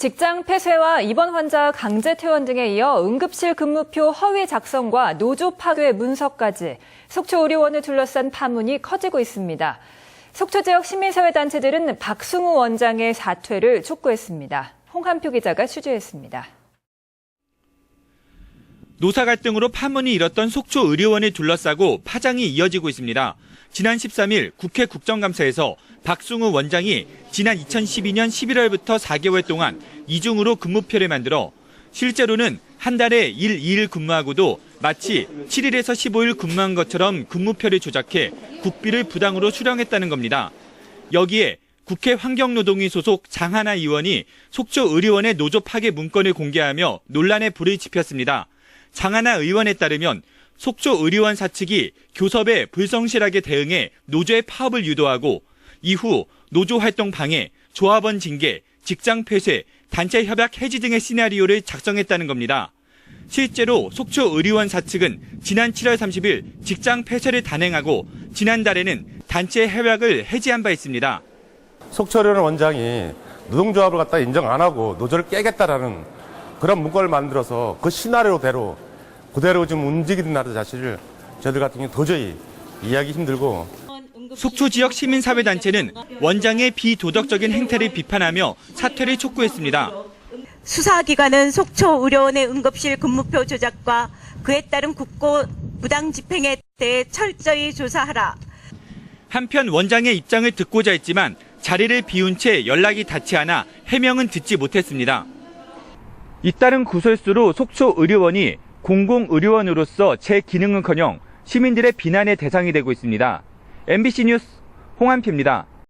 직장 폐쇄와 입원 환자 강제 퇴원 등에 이어 응급실 근무표 허위 작성과 노조 파괴 문서까지 속초 의료원을 둘러싼 파문이 커지고 있습니다. 속초 지역 시민사회단체들은 박승우 원장의 사퇴를 촉구했습니다. 홍한표 기자가 취재했습니다. 노사 갈등으로 파문이 일었던 속초 의료원을 둘러싸고 파장이 이어지고 있습니다. 지난 13일 국회 국정감사에서 박승우 원장이 지난 2012년 11월부터 4개월 동안 이중으로 근무표를 만들어 실제로는 한 달에 1, 2일 근무하고도 마치 7일에서 15일 근무한 것처럼 근무표를 조작해 국비를 부당으로 수령했다는 겁니다. 여기에 국회 환경노동위 소속 장하나 의원이 속초 의료원의 노조 파괴 문건을 공개하며 논란에 불을 지폈습니다. 장하나 의원에 따르면 속초 의료원 사측이 교섭에 불성실하게 대응해 노조의 파업을 유도하고 이후 노조 활동 방해, 조합원 징계, 직장 폐쇄, 단체 협약 해지 등의 시나리오를 작성했다는 겁니다. 실제로 속초 의료원 사측은 지난 7월 30일 직장 폐쇄를 단행하고 지난달에는 단체 협약을 해지한 바 있습니다. 속초련 원장이 노동조합을 갖다 인정 안 하고 노조를 깨겠다라는 그런 문건을 만들어서 그 시나리오대로 그대로 지금 움직이는 나라 자체를 저희들 같은 경우 도저히 이해하기 힘들고 속초 지역 시민사회단체는 원장의 비도덕적인 행태를 비판하며 사퇴를 촉구했습니다. 수사기관은 속초 의료원의 응급실 근무표 조작과 그에 따른 국고 부당 집행에 대해 철저히 조사하라. 한편 원장의 입장을 듣고자 했지만 자리를 비운 채 연락이 닿지 않아 해명은 듣지 못했습니다. 잇따른 구설수로 속초 의료원이 공공의료원으로서 제 기능은커녕 시민들의 비난의 대상이 되고 있습니다. MBC 뉴스 홍한표입니다.